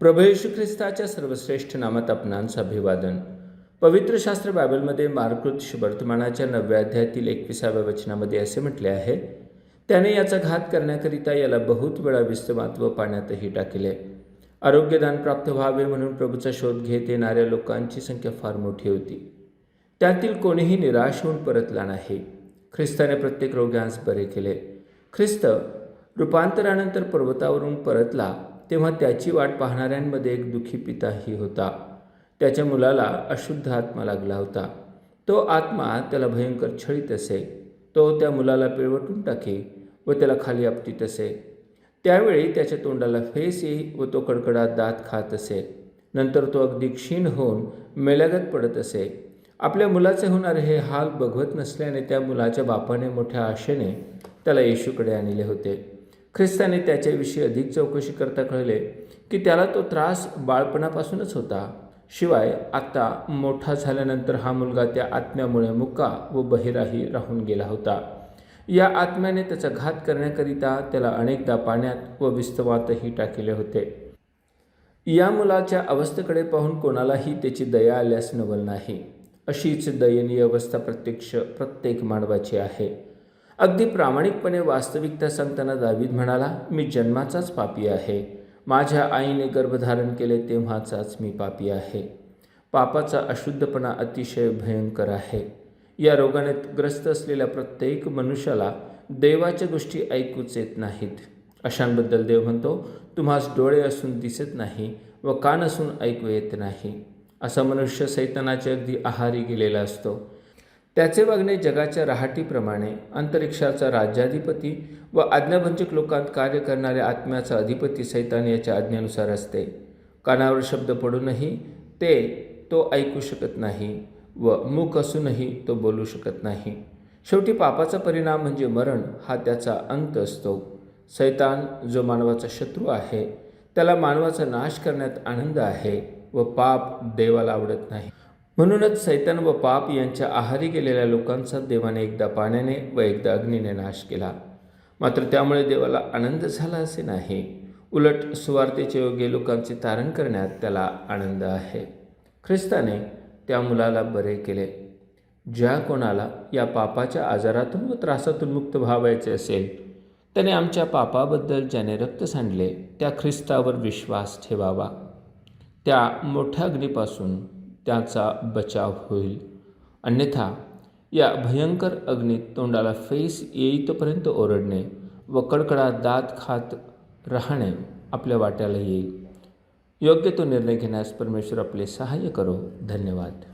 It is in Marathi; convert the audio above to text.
प्रभू येशू ख्रिस्ताच्या सर्वश्रेष्ठ नामात आपणांचं अभिवादन. पवित्र शास्त्र बायबलमध्ये मार्कृत वर्तमानाच्या नवव्या अध्यायातील एकविसाव्या वचनामध्ये असे म्हटले आहे त्याने याचा घात करण्याकरिता याला बहुत वेळा विस्तमात व पाण्यातही टाकले. आरोग्यदान प्राप्त व्हावे म्हणून प्रभूचा शोध घेत येणाऱ्या लोकांची संख्या फार मोठी होती. त्यातील कोणीही निराश होऊन परतला नाही. ख्रिस्ताने प्रत्येक रोग्यांस बरे केले. ख्रिस्त रूपांतरानंतर पर्वतावरून परतला तेव्हा त्याची वाट पाहणाऱ्यांमध्ये एक दुःखी पिताही होता. त्याच्या मुलाला अशुद्ध आत्मा लागला होता. तो आत्मा त्याला भयंकर छळीत असे. तो त्या मुलाला पिळवटून टाके व त्याला खाली आपटीत असे. त्यावेळी त्याच्या तोंडाला फेस येई व तो कडकडात दात खात असे. नंतर तो अगदी क्षीण होऊन मेल्यागत पडत असे. आपल्या मुलाचे होणारे हे हाल बघवत नसल्याने त्या मुलाच्या बापाने मोठ्या आशेने त्याला येशूकडे आणले होते. ख्रिस्ताने त्याच्याविषयी अधिक चौकशी करता कळले की त्याला तो त्रास बाळपणापासूनच होता. शिवाय आता मोठा झाल्यानंतर हा मुलगा त्या आत्म्यामुळे मुका व बहिराही राहून गेला होता. या आत्म्याने त्याचा घात करण्याकरिता त्याला अनेकदा पाण्यात व विस्तवातही टाकले होते. या मुलाच्या अवस्थेकडे पाहून कोणालाही त्याची दया आल्यास नवल नाही. अशीच दयनीय अवस्था प्रत्यक्ष प्रत्येक मानवाची आहे. अगदी प्रामाणिकपणे वास्तविकता सांगताना दावीद म्हणाला मी जन्माचाच पापी आहे. माझ्या आईने गर्भधारण केले तेव्हाचाच मी पापी आहे. पापाचा अशुद्धपणा अतिशय भयंकर आहे. या रोगाने ग्रस्त असलेल्या प्रत्येक मनुष्याला देवाच्या गोष्टी ऐकूच येत नाहीत. अशांबद्दल देव म्हणतो तुम्हास डोळे असून दिसत नाही व कान असून ऐकू येत नाही. असा मनुष्य सैतानाच्या अगदी आहारी गेलेला असतो. त्याचे वागणे जगाच्या रहाटीप्रमाणे अंतरिक्षाचा राज्याधिपती व आज्ञाभंजक लोकांत कार्य करणाऱ्या आत्म्याचा अधिपती सैतान याच्या आज्ञेनुसार असते. कानावर शब्द पडूनही ते तो ऐकू शकत नाही व मूक असूनही तो बोलू शकत नाही. शेवटी पापाचा परिणाम म्हणजे मरण हा त्याचा अंत असतो. सैतान जो मानवाचा शत्रू आहे त्याला मानवाचा नाश करण्यात आनंद आहे व पाप देवाला आवडत नाही. म्हणूनच सैतान व पाप यांच्या आहारी गेलेल्या लोकांचा देवाने एकदा पाण्याने व एकदा अग्नीने नाश केला. मात्र त्यामुळे देवाला आनंद झाला असे नाही. उलट सुवार्थेचे योग्य लोकांचे तारण करण्यात त्याला आनंद आहे. ख्रिस्ताने त्या मुलाला बरे केले. ज्या कोणाला या पापाच्या आजारातून व त्रासातून मुक्त व्हावायचे असेल त्याने आमच्या पापाबद्दल ज्याने रक्त सांडले त्या ख्रिस्तावर विश्वास ठेवावा. त्या मोठ्या अग्नीपासून त्याचा बचाव होईल. अन्यथा या भयंकर अग्नीत तोंडाला फेस येईतपर्यंत ओरडणे व कडकडात दात खात राहणे आपल्या वाट्याला येईल. योग्य तो निर्णय घेण्यास परमेश्वर आपले सहाय्य करो. धन्यवाद.